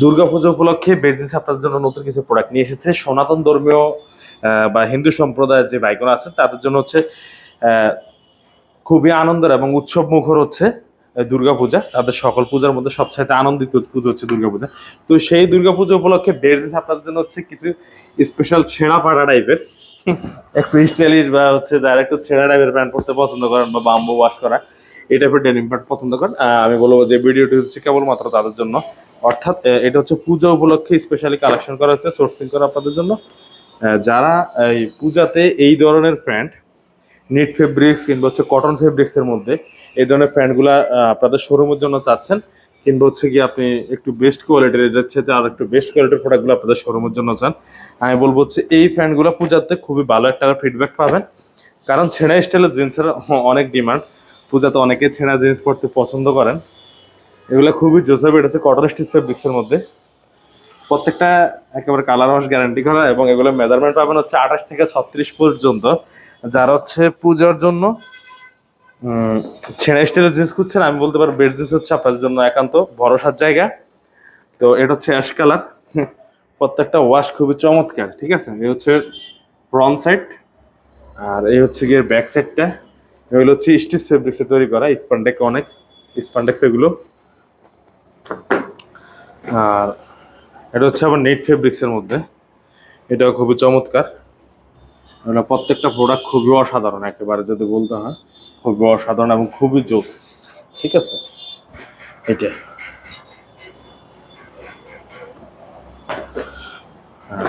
দুর্গাপুজো উপলক্ষে বেডজিস আপনাদের জন্য নতুন কিছু প্রোডাক্ট নিয়ে এসেছে। সনাতন ধর্মীয় বা হিন্দু সম্প্রদায়ের যে ভাইগুলো আছে, তাদের জন্য হচ্ছে খুবই আনন্দের এবং উৎসব মুখর হচ্ছে দুর্গাপূজা। তাদের সকল পূজার মধ্যে সবচাইতে আনন্দিত পুজো হচ্ছে দুর্গাপূজা। তো সেই দুর্গাপূজা উপলক্ষে বেডজিস আপনাদের জন্য হচ্ছে কিছু স্পেশাল ছেঁড়া পাড়া টাইপের একটু স্টাইলিশ বা হচ্ছে যারা একটু ছেঁড়া টাইপের প্যান্ট পরতে পছন্দ করেন বা বাম্বু ওয়াশ করা, এই টাইপের ডেনিম প্যান্ট পছন্দ করেন। আমি বলব যে ভিডিওটি হচ্ছে কেবলমাত্র তাদের জন্য। অর্থাৎ এটা হচ্ছে পূজা উপলক্ষে স্পেশালি কালেকশন করা হচ্ছে সোর্সিং করা আপনাদের জন্য। যারা এই পূজাতে এই ধরনের প্যান্ট নিট ফেব্রিক্স কিংবা হচ্ছে কটন ফেব্রিক্সের মধ্যে এই ধরনের প্যান্টগুলো আপনাদের শোরুমের জন্য চাচ্ছেন, কিংবা হচ্ছে কি আপনি একটু বেস্ট কোয়ালিটির এটার সাথে আর একটু বেস্ট কোয়ালিটির প্রোডাক্টগুলো আপনাদের শোরুমের জন্য চান, আমি বলব হচ্ছে এই প্যান্টগুলো পূজাতে খুবই ভালো একটা ফিডব্যাক পাবেন। কারণ ছেঁড়া স্টাইলের জিন্সের অনেক ডিমান্ড পূজাতে অনেকে ছেঁড়া জিন্স পরতে পছন্দ করেন। এগুলো খুবই জোসেফ এটা হচ্ছে কটন স্টিচ ফেব্রিক্সের মধ্যে। প্রত্যেকটা একেবারে কালার ওয়াশ গ্যারান্টি করা এবং এগুলো মেজারমেন্ট পাবেন হচ্ছে আঠাশ থেকে ছত্রিশ পর্যন্ত। যারা হচ্ছে পূজার জন্য ছেঁড়া স্টাইলের জিন্স খুঁজছেন, আমি বলতে পারব বেড জিন্স হচ্ছে আপনাদের জন্য একান্ত ভরসার জায়গা। তো এটা হচ্ছে অ্যাশ কালার প্রত্যেকটা ওয়াশ খুবই চমৎকার, ঠিক আছে? এই হচ্ছে ফ্রন্ট সাইড আর এই হচ্ছে গিয়ে ব্যাক সাইডটা এগুলো হচ্ছে স্টিচ ফেব্রিক্সে তৈরি করা স্পান্ডেক অনেক স্পান্ডেক্স এগুলো। আর এটা হচ্ছে আবার নেট ফেব্রিক্সের মধ্যে। এটাও খুবই চমৎকার। এগুলো প্রত্যেকটা প্রোডাক্ট খুবই অসাধারণ একেবারে যদি বলতে হয়। খুবই অসাধারণ এবং খুবই জোস। ঠিক আছে? এটা।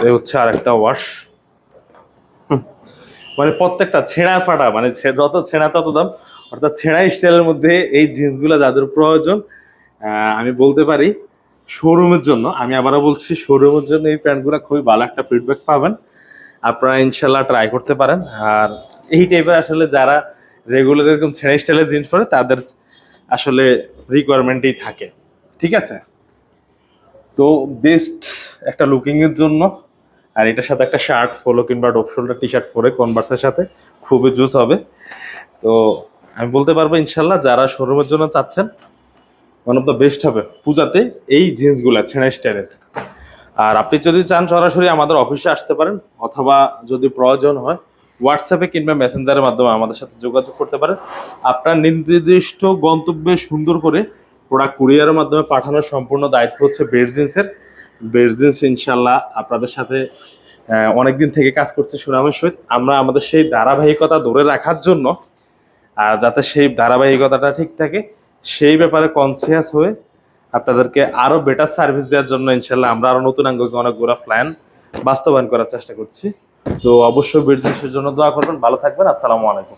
এই হচ্ছে আর একটা ওয়াশ মানে প্রত্যেকটা ছেঁড়া ফাটা মানে যত ছেঁড়া তত দাম। অর্থাৎ ছেঁড়া স্টাইলের মধ্যে এই জিন্সগুলো যাদের প্রয়োজন আমি বলতে পারি শোরুমের জন্য, আমি আবারও বলছি শোরুমের জন্য এই প্যান্টগুলো খুবই ভালো একটা ফিডব্যাক পাবেন। আপনারা ইনশাল্লাহ ট্রাই করতে পারেন। আর এই টাইপের আসলে যারা রেগুলার এরকম ছেঁড়া স্টাইলের জিন্স পরে, তাদের আসলে রিকোয়ারমেন্টেই থাকে। ঠিক আছে? তো বেস্ট একটা লুকিংয়ের জন্য, আর এটার সাথে একটা শার্ট ফলো কিংবা ডোপ শোল্ডার টি শার্ট পরে কনভার্সের সাথে খুবই জুস হবে। তো আমি বলতে পারব ইনশাল্লাহ যারা শোরুমের জন্য চাচ্ছেন ওয়ান অফ দ্য বেস্ট হবে। পূজাতে এই জিন্সগুলো, ছেঁড়া স্টাইলের। আর আপনি যদি চান সরাসরি আমাদের অফিসে আসতে পারেন, অথবা যদি প্রয়োজন হয় হোয়াটসঅ্যাপে কিংবা মেসেঞ্জারের মাধ্যমে আমাদের সাথে যোগাযোগ করতে পারেন। আপনার নির্দিষ্ট গন্তব্যে সুন্দর করে প্রোডাক্ট কুরিয়ারের মাধ্যমে পাঠানোর সম্পূর্ণ দায়িত্ব হচ্ছে বেডজিন্সের বেডজিন্স ইনশাল্লাহ আপনাদের সাথে অনেকদিন থেকে কাজ করছে সুনামের সহিত। আমরা আমাদের সেই ধারাবাহিকতা ধরে রাখার জন্য, আর যাতে সেই ধারাবাহিকতাটা ঠিক থাকে সেই ব্যাপারে কনসিয়াস হয়ে আপনাদেরকে আরও বেটার সার্ভিস দেওয়ার জন্য ইনশাল্লাহ আমরা আরও নতুন আঙ্গকে অনেকগুলো প্ল্যান বাস্তবায়ন করার চেষ্টা করছি। তো অবশ্যই বেডজিন্সের জন্য দোয়া করবেন। ভালো থাকবেন। আসসালামু আলাইকুম।